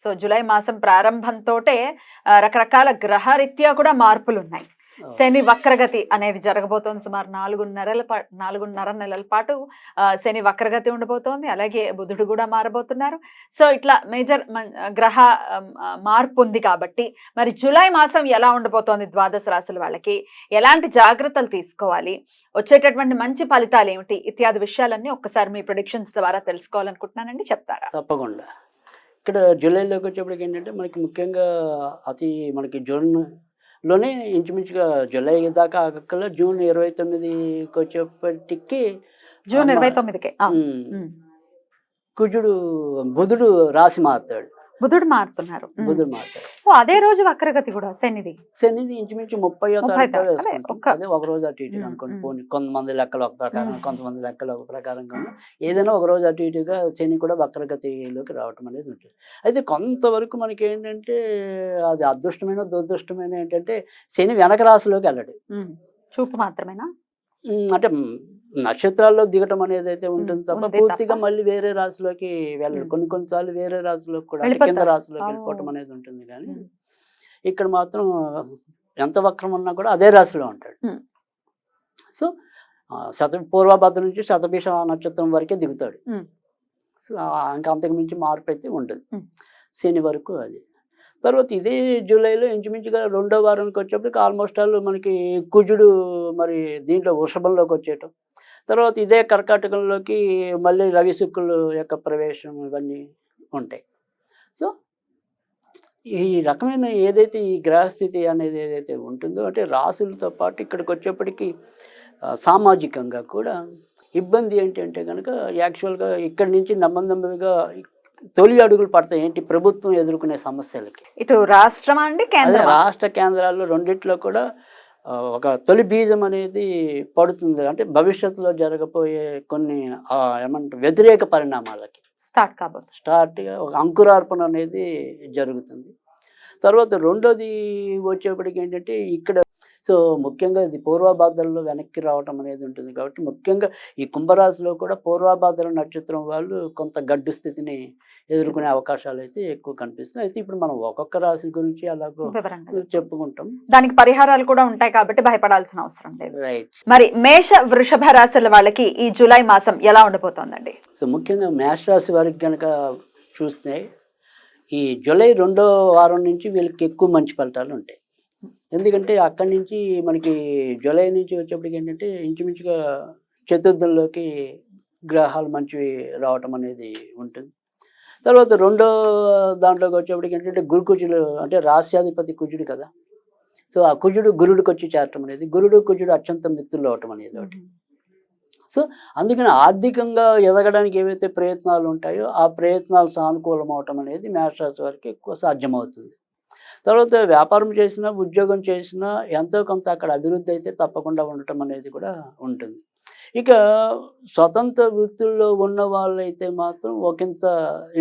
So July మాసం ప్రారంభంతోటే ఆ, రకరకాల గ్రహరీత్యా కూడా మార్పులు ఉన్నాయి శని వక్రగతి అనేది జరగబోతోంది సుమారు నాలుగున్నరల పా నాలుగున్నర నెలల పాటు శని వక్రగతి ఉండబోతోంది అలాగే బుధుడు కూడా మారబోతున్నారు. సో ఇట్లా మేజర్ గ్రహ మార్పు ఉంది కాబట్టి మరి జూలై మాసం ఎలా ఉండబోతోంది ద్వాదశ రాశుల వాళ్ళకి? ఎలాంటి జాగ్రత్తలు తీసుకోవాలి? వచ్చేటటువంటి మంచి ఫలితాలు ఏమిటి ఇత్యాది విషయాలన్నీ ఒక్కసారి మీ ప్రొడిక్షన్స్ ద్వారా తెలుసుకోవాలనుకుంటున్నానండి చెప్తారా? తప్పకుండా. ఇక్కడ జూలైలోకి వచ్చేప్పటికి ఏంటంటే మనకి ముఖ్యంగా అతి మనకి జూన్లోనే ఇంచుమించుగా జూలై దాకా ఆగక్కల జూన్ ఇరవై తొమ్మిదికి వచ్చేప్పటికి జూన్ ఇరవై తొమ్మిదికే. కుజుడు బుధుడు రాశి మారుతాడు. బుధుడు మారుతున్నారు. బుధుడు మారుతాడు ఓ అదే రోజు వక్రగతి కూడా శనిది శనిది ఇంచుమించు ముప్పై. అదే, ఒక రోజు అటు ఉమ్, అనుకోండి. పోనీ కొంతమంది లెక్కలు ఒక ప్రకారం. కొంతమంది లెక్కలు ఒక ప్రకారంగా ఏదైనా ఒక రోజు అటు ఇటుగా శని కూడా వక్రగతిలోకి రావటం అనేది ఉంటుంది అయితే కొంతవరకు మనకి ఏంటంటే అది అదృష్టమైన దురదృష్టమైన ఏంటంటే శని వెనక రాశిలోకి వెళ్ళడు. చూపు మాత్రమేనా అంటే నక్షత్రాల్లో దిగటం అనేది అయితే ఉంటుంది తప్ప పూర్తిగా. మళ్ళీ వేరే రాశిలోకి వెళ్ళడు. కొన్ని కొన్నిసార్లు వేరే రాశిలోకి కూడా కింద. రాశిలోకి. వెళ్ళిపోవటం అనేది ఉంటుంది కానీ. ఇక్కడ మాత్రం ఎంత వక్రం ఉన్నా కూడా అదే రాశిలో ఉంటాడు. సో శత పూర్వభద్ర నుంచి శతభిష నక్షత్రం వరకే దిగుతాడు ఇంకా అంతకు మించి మార్పు అయితే ఉండదు. శని వరకు అది తర్వాత ఇదే జూలైలో ఇంచుమించుగా రెండో వారానికి వచ్చేప్పటికి ఆల్మోస్ట్ ఆల్ మనకి కుజుడు మరి దీంట్లో వృషభంలోకి వచ్చేయటం. తర్వాత ఇదే కర్కాటకంలోకి మళ్ళీ రవి శుక్రుల యొక్క ప్రవేశం ఇవన్నీ ఉంటాయి. సో ఈ రకమైన ఏదైతే ఈ గ్రహస్థితి అనేది ఏదైతే ఉంటుందో అంటే రాసులతో పాటు ఇక్కడికి వచ్చేప్పటికీ సామాజికంగా కూడా ఇబ్బంది ఏంటి అంటే కనుక యాక్చువల్గా ఇక్కడి నుంచి నెమ్మది నెమ్మదిగా తొలి అడుగులు పడతాయి ఏంటి? ప్రభుత్వం ఎదుర్కొనే సమస్యలకి. ఇటు రాష్ట్రమా అండి? కేంద్రం రాష్ట్ర కేంద్రాల్లో రెండిట్లో కూడా ఒక తొలి బీజం అనేది పడుతుంది. అంటే భవిష్యత్తులో జరగబోయే కొన్ని ఏమంటారు వ్యతిరేక పరిణామాలకి. స్టార్ట్ కాబోతుంది స్టార్ట్గా ఒక అంకురార్పణ అనేది జరుగుతుంది. తర్వాత రెండోది వచ్చేప్పటికి ఏంటంటే ఇక్కడ సో ముఖ్యంగా ఇది పూర్వభాద్రలో వెనక్కి రావటం అనేది ఉంటుంది. కాబట్టి ముఖ్యంగా ఈ కుంభరాశిలో కూడా పూర్వభాద్ర నక్షత్రం వాళ్ళు కొంత గడ్డు స్థితిని ఎదుర్కొనే అవకాశాలు అయితే ఎక్కువ కనిపిస్తుంది అయితే ఇప్పుడు మనం ఒక్కొక్క రాశి గురించి అలాగో చెప్పుకుంటాం. దానికి పరిహారాలు కూడా ఉంటాయి కాబట్టి భయపడాల్సిన అవసరం లేదు. రైట్ మరి మేష వృషభ రాశుల వాళ్ళకి ఈ జూలై మాసం ఎలా ఉండబోతోందండి? సో ముఖ్యంగా మేష రాశి వారికి కనుక చూస్తే ఈ జూలై రెండో వారం నుంచి వీళ్ళకి ఎక్కువ మంచి ఫలితాలు ఉంటాయి. ఎందుకంటే అక్కడి నుంచి మనకి జూలై నుంచి వచ్చేప్పటికి ఏంటంటే ఇంచుమించుగా చతుర్థంలోకి గ్రహాలు మంచివి రావటం అనేది ఉంటుంది. తర్వాత రెండో దాంట్లోకి వచ్చేప్పటికి ఏంటంటే గురు కుజులు అంటే రాస్యాధిపతి కుజుడు కదా. సో ఆ కుజుడు గురుడికి వచ్చి చేరటం అనేది గురుడు కుజుడు అత్యంత మిత్రులు అవటం అనేది ఒకటి. అందుకని ఆర్థికంగా ఎదగడానికి ఏవైతే ప్రయత్నాలు ఉంటాయో ఆ ప్రయత్నాలు సానుకూలం అవటం అనేది మేషరాశి వారికి ఎక్కువ సాధ్యమవుతుంది. తర్వాత వ్యాపారం చేసినా ఉద్యోగం చేసినా ఎంతో కొంత అక్కడ అభివృద్ధి అయితే తప్పకుండా ఉండటం అనేది కూడా ఉంటుంది. ఇక స్వతంత్ర వృత్తుల్లో ఉన్న వాళ్ళైతే మాత్రం ఒకంత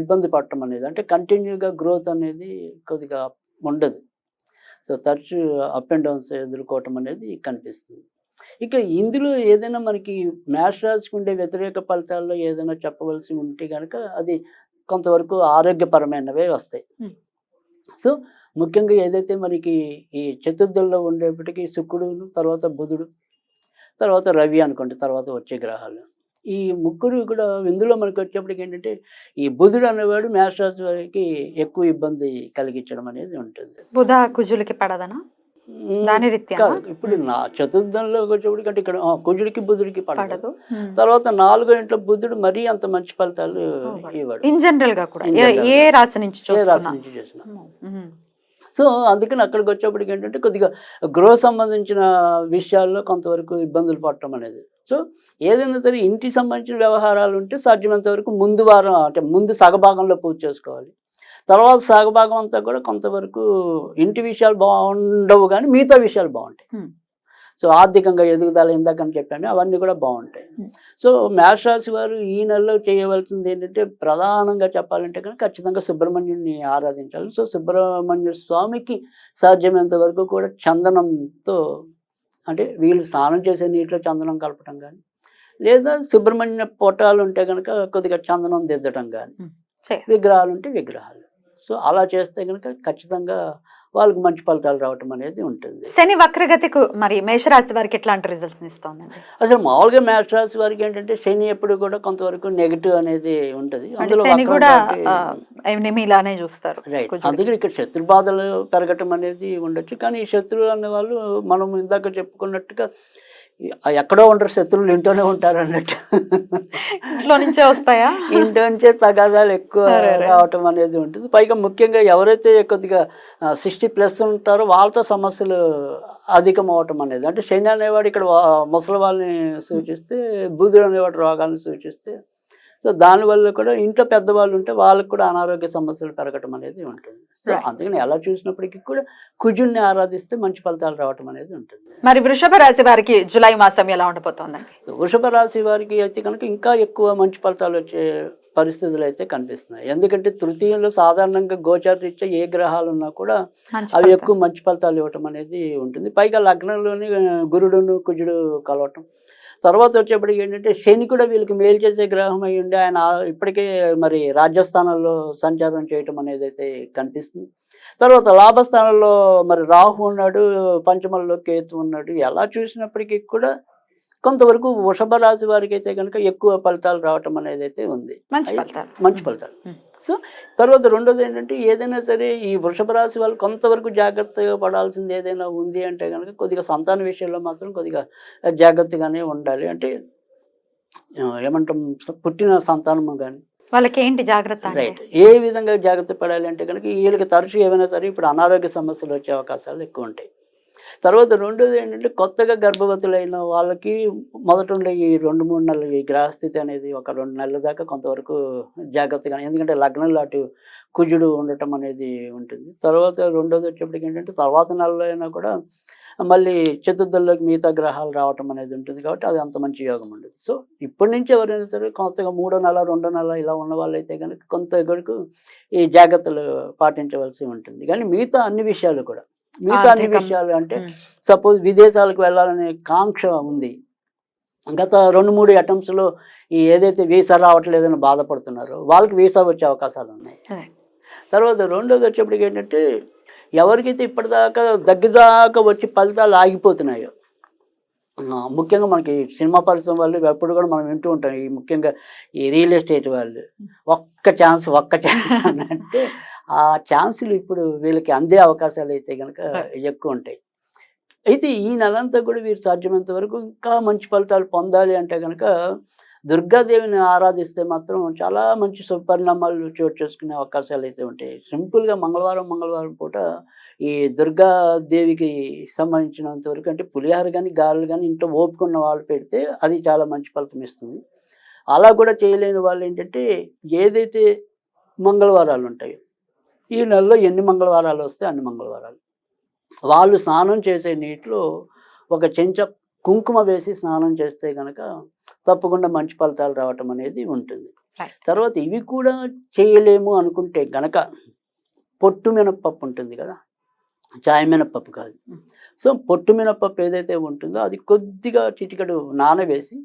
ఇబ్బంది పడటం అనేది అంటే కంటిన్యూగా గ్రోత్ అనేది కొద్దిగా ఉండదు. సో తరచు అప్ అండ్ డౌన్స్ ఎదుర్కోవటం అనేది కనిపిస్తుంది. ఇక ఇందులో ఏదైనా మనకి మ్యాథ్స్ రాశికి ఉండే వ్యతిరేక ఫలితాల్లో ఏదైనా చెప్పవలసి ఉంటే కనుక అది కొంతవరకు ఆరోగ్యపరమైనవే వస్తాయి. సో ముఖ్యంగా ఏదైతే మనకి ఈ చతుర్థంలో ఉండేప్పటికీ శుక్రుడు తర్వాత బుధుడు తర్వాత రవి అనుకోండి తర్వాత వచ్చే గ్రహాలు. ఈ ముగ్గురు కూడా ఇందులో మనకి వచ్చేప్పటికి ఏంటంటే ఈ బుధుడు అనేవాడు మేష రాశి వారికి ఎక్కువ ఇబ్బంది కలిగించడం అనేది ఉంటుంది. బుధ కుజులకి పడదనా? దాని రీత్యా? కాదు ఇప్పుడు నా చతుర్థంలో వచ్చేప్పటికి అంటే ఇక్కడ కుజుడికి బుధుడికి పడదు. తర్వాత నాలుగో ఇంట్లో బుధుడు మరీ అంత మంచి ఫలితాలు ఇవ్వడు. ఇన్ జనరల్గా కూడా ఏ- రాశి నుంచి ఏ రాశి నుంచి చేసిన. సో అందుకని అక్కడికి వచ్చేప్పటికి ఏంటంటే కొద్దిగా గృహ సంబంధించిన విషయాల్లో కొంతవరకు ఇబ్బందులు పడటం అనేది. సో ఏదైనా సరే ఇంటికి సంబంధించిన వ్యవహారాలు ఉంటే సాధ్యమైనంత వరకు ముందు వారం అంటే ముందు సగభాగంలో పూర్తి చేసుకోవాలి. తర్వాత సగభాగం అంతా కూడా కొంతవరకు ఇంటి విషయాలు బాగుండవు కానీ మిగతా విషయాలు బాగుంటాయి. సో ఆర్థికంగా ఎదుగుదల ఇందాకని చెప్పాను అవన్నీ కూడా బాగుంటాయి. సో మేష రాశి వారు ఈ నెలలో చేయవలసింది ఏంటంటే ప్రధానంగా చెప్పాలంటే కనుక ఖచ్చితంగా సుబ్రహ్మణ్యుని ఆరాధించాలి సో సుబ్రహ్మణ్య స్వామికి సాధ్యమైనంత వరకు కూడా చందనంతో అంటే వీళ్ళు స్నానం చేసే నీటిలో చందనం కలపటం కానీ లేదా సుబ్రహ్మణ్య పొటాలు ఉంటే కనుక కొద్దిగా చందనం దిద్దటం కానీ. విగ్రహాలు ఉంటే విగ్రహాలు సో అలా చేస్తే కనుక ఖచ్చితంగా వాళ్ళకి మంచి ఫలితాలు రావటం అనేది ఉంటుంది. శని వక్రగతికు మరి మేషరాశి వారికి ఎట్లాంటి రిజల్ట్స్ ఇస్తోందండి? అసలు మామూలుగా మ్యాథ్స్ రాశి వారికి ఏంటంటే శని ఎప్పుడు కూడా కొంతవరకు నెగిటివ్ అనేది ఉంటుంది. ఇలానే చూస్తారు. అందుకని ఇక్కడ శత్రు బాధలు పెరగటం అనేది ఉండొచ్చు. కానీ ఈ శత్రువులు అనే వాళ్ళు మనం ఇందాక చెప్పుకున్నట్టుగా ఎక్కడో ఉండరు శత్రువులు ఇంట్లోనే ఉంటారు అన్నట్టు. ఇంట్లో నుంచే వస్తాయా? ఇంట్లో నుంచే తగాదాలు ఎక్కువ. రావటం అనేది ఉంటుంది. పైగా ముఖ్యంగా ఎవరైతే కొద్దిగా సిక్స్టీ ప్లస్ ఉంటారో వాళ్ళతో సమస్యలు అధికం అవటం అనేది. అంటే శని అనేవాడు ఇక్కడ ముసలి వాళ్ళని సూచిస్తే బుధుడు అనేవాడు రోగాలను సూచిస్తే సో దానివల్ల కూడా ఇంట్లో పెద్దవాళ్ళు ఉంటే వాళ్ళకి కూడా అనారోగ్య సమస్యలు పెరగటం అనేది ఉంటుంది. సో. అందుకని ఎలా చూసినప్పటికీ కూడా కుజుడిని ఆరాధిస్తే మంచి ఫలితాలు రావటం అనేది ఉంటుంది. మరి వృషభ రాశి వారికి జూలై మాసం ఎలా ఉండబోతోందండి? సో వృషభ రాశి వారికి అయితే కనుక ఇంకా ఎక్కువ మంచి ఫలితాలు వచ్చే పరిస్థితులు అయితే కనిపిస్తున్నాయి. ఎందుకంటే తృతీయంలో సాధారణంగా గోచారీత్యా ఏ గ్రహాలు ఉన్నా కూడా అవి. ఎక్కువ మంచి ఫలితాలు ఇవ్వటం అనేది ఉంటుంది. పైగా లగ్నంలోని గురుడును కుజుడు కలవటం తర్వాత వచ్చేప్పటికి ఏంటంటే శని కూడా వీళ్ళకి మేలు చేసే గ్రహం అయి ఉండి ఆయన ఇప్పటికే మరి రాజ్యస్థానంలో సంచారం చేయటం అనేది అయితే కనిపిస్తుంది. తర్వాత లాభస్థానంలో మరి రాహు ఉన్నాడు పంచమంలో కేతు ఉన్నాడు ఎలా చూసినప్పటికీ కూడా కొంతవరకు వృషభ రాశి వారికి అయితే కనుక ఎక్కువ ఫలితాలు రావటం అనేది అయితే ఉంది. మంచి ఫలితాలు. మంచి ఫలితాలు. సో తర్వాత రెండోది ఏంటంటే ఏదైనా సరే ఈ వృషభ రాశి వాళ్ళు కొంతవరకు జాగ్రత్తగా పడాల్సింది ఏదైనా ఉంది అంటే కనుక కొద్దిగా సంతాన విషయంలో మాత్రం కొద్దిగా జాగ్రత్తగానే ఉండాలి. అంటే ఏమంటాం పుట్టిన సంతానము కానీ వాళ్ళకి ఏంటి జాగ్రత్త రైట్. ఏ విధంగా జాగ్రత్త పడాలి అంటే కనుక వీళ్ళకి తరచు ఏమైనా సరే ఇప్పుడు అనారోగ్య సమస్యలు వచ్చే అవకాశాలు ఎక్కువ ఉంటాయి. తర్వాత రెండోది ఏంటంటే కొత్తగా గర్భవతులైన వాళ్ళకి మొదట ఉండే ఈ రెండు మూడు నెలలు ఈ గ్రహస్థితి అనేది ఒక రెండు నెలల దాకా కొంతవరకు జాగ్రత్తగా ఎందుకంటే లగ్నంలో అటు కుజుడు ఉండటం అనేది ఉంటుంది. తర్వాత రెండోది వచ్చేప్పటికి ఏంటంటే తర్వాత నెలలో అయినా కూడా మళ్ళీ చతుర్థంలోకి మిగతా గ్రహాలు రావటం అనేది ఉంటుంది కాబట్టి అది అంత మంచి యోగం ఉండదు. సో ఇప్పటి నుంచి ఎవరైనా సరే కొత్తగా మూడో నెల రెండో నెల ఇలా ఉన్న వాళ్ళైతే కనుక కొంత వరకు ఈ జాగ్రత్తలు పాటించవలసి ఉంటుంది. కానీ మిగతా అన్ని విషయాలు కూడా మిగతా అన్ని. విషయాలు అంటే. సపోజ్ విదేశాలకు వెళ్ళాలనే కాంక్ష ఉంది గత రెండు మూడు attempts లో ఈ ఏదైతే వీసా రావట్లేదని బాధపడుతున్నారో వాళ్ళకి వీసా వచ్చే అవకాశాలు ఉన్నాయి. తర్వాత రెండోది వచ్చేప్పటికి ఏంటంటే ఎవరికైతే ఇప్పటిదాకా దగ్గరదాకా వచ్చి ఫలితాలు ఆగిపోతున్నాయో ముఖ్యంగా మనకి సినిమా పరిశ్రమ వాళ్ళు ఎప్పుడు కూడా మనం వింటూ ఉంటాం. ఈ ముఖ్యంగా ఈ రియల్ ఎస్టేట్ వాళ్ళు. ఒక్క ఛాన్స్ ఒక్క ఛాన్స్ అంటే ఆ ఛాన్సులు ఇప్పుడు వీళ్ళకి అందే అవకాశాలు అయితే కనుక ఎక్కువ ఉంటాయి. అయితే ఈ నెలంతా కూడా వీరు సాధ్యమైనంత వరకు ఇంకా మంచి ఫలితాలు పొందాలి అంటే కనుక దుర్గాదేవిని ఆరాధిస్తే మాత్రం చాలా మంచి సుపరిణామాలు చోటు చేసుకునే అవకాశాలు అయితే ఉంటాయి. సింపుల్గా మంగళవారం మంగళవారం పూట ఈ దుర్గాదేవికి సంబంధించినంత వరకు అంటే పులిహార కానీ గారెలు కానీ ఇంట్లో ఓపుకున్న వాళ్ళు పెడితే అది చాలా మంచి ఫలితం ఇస్తుంది. అలా కూడా చేయలేని వాళ్ళు ఏంటంటే ఏదైతే మంగళవారాలు ఉంటాయో ఈ నెలలో ఎన్ని మంగళవారాలు వస్తే అన్ని మంగళవారాలు. వాళ్ళు స్నానం చేసే నీటిలో ఒక చెంచా కుంకుమ వేసి స్నానం చేస్తే కనుక తప్పకుండా మంచి ఫలితాలు రావటం అనేది ఉంటుంది. తర్వాత ఇవి కూడా చేయలేము అనుకుంటే గనక పొట్టు మినపప్పు ఉంటుంది కదా చాయ్ మినపప్పు కాదు. సో పొట్టు మినపప్పు ఏదైతే ఉంటుందో అది కొద్దిగా చిటికడు నానవేసి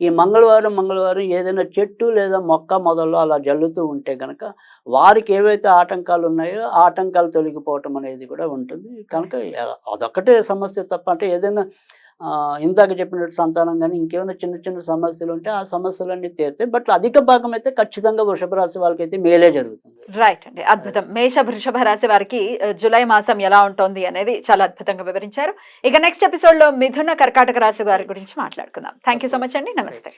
ఈ మంగళవారం మంగళవారం ఏదైనా చెట్టు లేదా మొక్క మొదల్లో అలా జల్లుతూ ఉంటే కనుక వారికి ఏవైతే ఆటంకాలు ఉన్నాయో ఆటంకాలు తొలగిపోవటం అనేది కూడా ఉంటుంది కనుక అదొక్కటే సమస్య తప్ప అంటే ఏదైనా ఇందాక చెప్పినట్టు సంతానం కానీ ఇంకేమైనా చిన్న చిన్న సమస్యలు ఉంటే ఆ సమస్యలన్నీ తీరుతాయి బట్ అధిక భాగం అయితే ఖచ్చితంగా వృషభ రాశి వాళ్ళకైతే మేలే జరుగుతుంది. రైట్ అండి. అద్భుతం. మేష వృషభ రాశి వారికి జూలై మాసం ఎలా ఉంటుంది అనేది చాలా అద్భుతంగా వివరించారు. ఇక నెక్స్ట్ ఎపిసోడ్లో మిథున కర్కాటక రాశి వారి గురించి మాట్లాడుకుందాం. థ్యాంక్ యూ సో మచ్ అండి. నమస్తే.